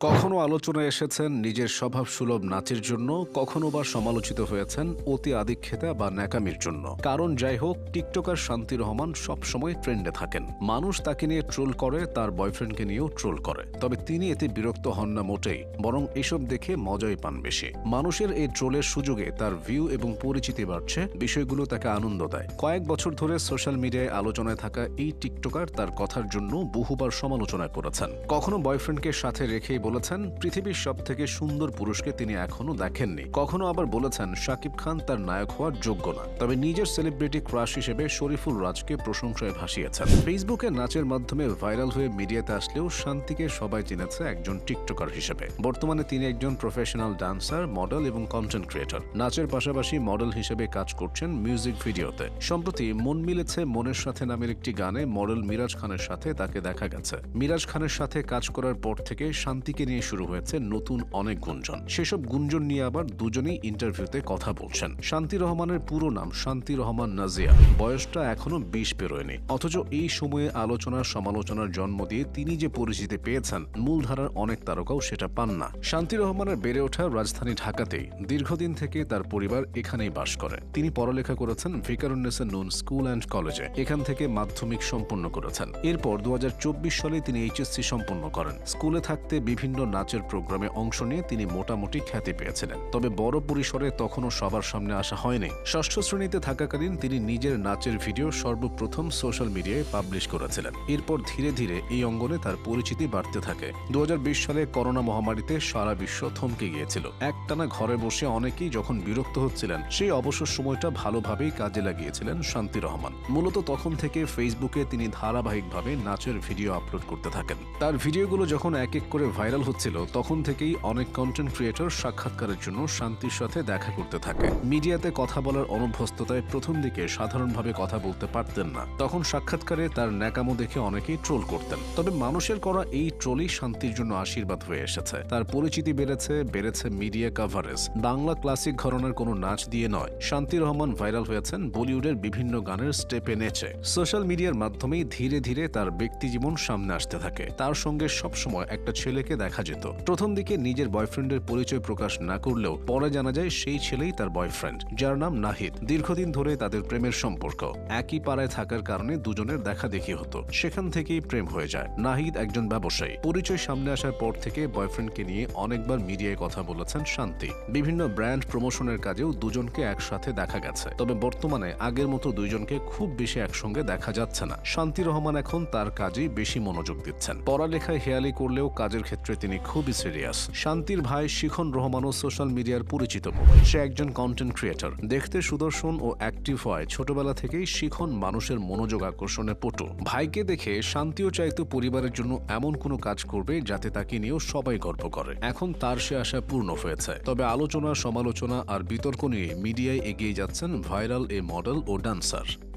কখনো আলোচনায় এসেছেন নিজের স্বভাব সুলভ নাচের জন্য, কখনো বা সমালোচিত হয়েছেন অতি আদিক্ষেতা বা ন্যাকামির জন্য। কারণ যাই হোক, টিকটকার শান্তি রহমান সবসময় ট্রেন্ডে থাকেন। মানুষ তাকে নিয়ে ট্রোল করে, তার বয়ফ্রেন্ডকে নিয়েও ট্রোল করে। তবে তিনি এতে বিরক্ত হন না মোটেই, বরং এসব দেখে মজাই পান বেশি। মানুষের এই ট্রোলের সুযোগে তার ভিউ এবং পরিচিতি বাড়ছে, বিষয়গুলো তাকে আনন্দ দেয়। কয়েক বছর ধরে সোশ্যাল মিডিয়ায় আলোচনায় থাকা এই টিকটকার তার কথার জন্য বহুবার সমালোচনা করেছেন। কখনো বয়ফ্রেন্ডকে সাথে রেখেই বলেছেন, পৃথিবীর সব থেকে সুন্দর পুরুষকে তিনি এখনও দেখেননি। কখনো আবার বলেছেন, শাকিব খান তার নায়ক হওয়ার যোগ্য না। তবে নিজের সেলিব্রিটি ক্রাশ হিসেবে শরীফুল রাজকে প্রশংসায় ভাসিয়েছেন। ফেসবুকে নাচের মাধ্যমে ভাইরাল হয়ে মিডিয়াতে আসলেও শান্তিকে সবাই চিনেছে একজন টিকটকার হিসেবে। বর্তমানে তিনি একজন প্রফেশনাল ডান্সার, মডেল এবং কন্টেন্ট ক্রিয়েটর। নাচের পাশাপাশি মডেল হিসেবে কাজ করছেন মিউজিক ভিডিওতে। সম্প্রতি মন মিলেছে মনের সাথে নামের একটি গানে মডেল মিরাজ খানের সাথে তাকে দেখা গেছে। মিরাজ খানের সাথে কাজ করার পর থেকে শান্তিকে নিয়ে শুরু হয়েছে নতুন অনেক গুঞ্জন। সেসব গুঞ্জন নিয়ে আবার দুজনেই ইন্টারভিউতে কথা বলছেন। শান্তি রহমানের পুরো নাম শান্তি রহমান নাজিয়া। বয়সটা এখনও বিশ পেরোয়নি। অথচ এই সময়ে আলোচনার সমালোচনার জন্ম দিয়ে তিনি যে পরিচিতি পেয়েছেন, মূলধারার অনেক তারকাও সেটা পান না। শান্তি রহমানের বেড়ে ওঠা রাজধানী ঢাকাতেই দীর্ঘদিন থেকে তার পরিবার এখানেই বাস করে। তিনি পড়ালেখা করেছেন ভিকারুন্নেসা নুন স্কুল অ্যান্ড কলেজে। এখান থেকে মাধ্যমিক সম্পন্ন করেছেন। এরপর দু হাজার চব্বিশ সালে তিনি এইচএসসি সম্পন্ন করেন। স্কুলে থাকতে বিভিন্ন নাচের প্রোগ্রামে অংশ নিয়ে তিনি মোটামুটি খ্যাতি পেয়েছিলেন। তবে বড় পরিসরে তখনও সবার সামনে আসা হয়নি। ষষ্ঠ শ্রেণীতে থাকাকালীন তিনি নিজের নাচের ভিডিও সর্বপ্রথম সোশ্যাল মিডিয়ায় পাবলিশ করেছিলেন। এরপর ধীরে ধীরে এই অঙ্গনে তার পরিচিতি বাড়তে থাকে। দু সালে করোনা মহামারীতে সারা বিশ্ব থমকে গিয়েছিল। একটানা ঘরে বসে অনেকেই যখন বিরক্ত হচ্ছিলেন, সেই অবসর সময়টা ভালোভাবেই কাজে লাগিয়েছিলেন শান্তি রহমান। মূলত তখন থেকে ফেসবুকে তিনি ধারাবাহিকভাবে নাচের ভিডিও আপলোড করতে থাকেন। তার ভিডিওগুলো যখন এক এক করে ভাইরাল হচ্ছিল, তখন থেকেই অনেক কন্টেন্ট ক্রিয়েটর সাক্ষাৎকারের জন্য শান্তির সাথে দেখা করতে থাকে। মিডিয়াতে কথা বলার অনভ্যস্ততায় প্রথম দিকে সাধারণভাবে কথা বলতে পারতেন না। তখন সাক্ষাৎকারে তার ন্যাকামো দেখে অনেকেই ট্রোল করতেন। তবে মানুষের করা এই ট্রোলই শান্তির জন্য আশীর্বাদ হয়ে এসেছে। তার পরিচিতি বেড়েছে বেড়েছে মিডিয়া কাভারেজ বাংলা ক্লাসিক ঘরনার কোনো নাচ দিয়ে নয়। শান্তি রহমান ভাইরাল হয়েছেন বলিউডের বিভিন্ন গানের স্টেপে নেচে। সোশ্যাল মিডিয়ার মাধ্যমেই ধীরে ধীরে তার ব্যক্তিজীবন সামনে আসতে থাকে। তার সঙ্গে সবসময় একটা ছেলেকে দেখা যেত। প্রথম দিকে নিজের বয়ফ্রেন্ডের পরিচয় প্রকাশ না করলেও পরে জানা যায় সেই ছেলেই তার বয়ফ্রেন্ড, যার নাম নাহিদ। দীর্ঘদিন ধরে তাদের প্রেমের সম্পর্ক। একই পাড়ায় থাকার কারণে দুজনের দেখা দেখি হতো। সেখান থেকেই প্রেম হয়ে যায়। নাহিদ একজন ব্যবসায়ী। পরিচয় সামনে আসার পর থেকে বয়ফ্রেন্ডকে নিয়ে অনেকবার মিডিয়ায় কথা বলেছেন শান্তি। বিভিন্ন ব্র্যান্ড প্রমোশনের কাজেও দুজনকে একসাথে দেখা গেছে। তবে বর্তমানে আগের মতো দুইজনকে খুব বেশি একসঙ্গে দেখা যাচ্ছে না। শান্তি রহমান এখন তার কাজেই বেশি মনোযোগ দিচ্ছেন। পড়ালেখায় হেয়ালি করলেও কাজের ক্ষেত্রে তিনি খুবই সিরিয়াস শান্তির ভাই শিখন রহমানও সোশ্যাল মিডিয়ার পরিচিত। সে একজন কন্টেন্ট ক্রিয়েটর দেখতে সুদর্শন ও অ্যাক্টিভ হয়। ছোটবেলা থেকেই শিখন মানুষের মনোযোগ আকর্ষণে পটু। ভাইকে দেখে শান্তিও চাইতো পরিবারের জন্য এমন কোনো কাজ করবে যাতে তাকে নিয়েও সবাই গর্ব করে। এখন তার সে আশা পূর্ণ হয়েছে। তবে আলোচনা, সমালোচনা আর বিতর্ক নিয়ে মিডিয়ায় এগিয়ে যাচ্ছেন ভাইরাল এ মডেল ও ডান্সার